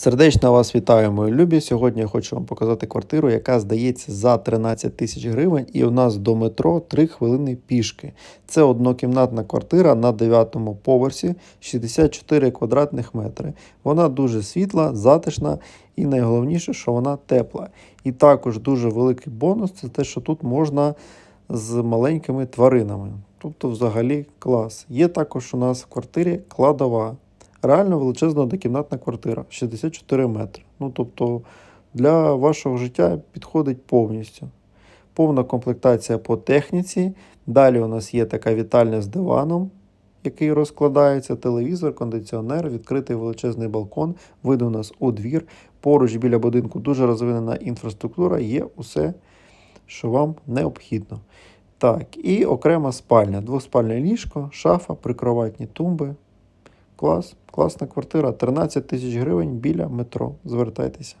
Сердечно вас вітаю, мої любі. Сьогодні я хочу вам показати квартиру, яка здається за 13 тисяч гривень, і у нас до метро 3 хвилини пішки. Це однокімнатна квартира на 9 поверсі, 64 квадратних метри. Вона дуже світла, затишна і найголовніше, що вона тепла. І також дуже великий бонус це те, що тут можна з маленькими тваринами. Тобто, взагалі клас. Є також у нас в квартирі кладова. Реально величезна однокімнатна квартира 64 метри. Ну тобто для вашого життя підходить повністю. Повна комплектація по техніці. Далі у нас є така вітальня з диваном, який розкладається, телевізор, кондиціонер, відкритий величезний балкон, вид у нас у двір. Поруч біля будинку дуже розвинена інфраструктура, є усе, що вам необхідно. Так, і окрема спальня, двоспальне ліжко, шафа, прикроватні тумби. Клас, класна квартира, 13 тисяч гривень біля метро. Звертайтеся.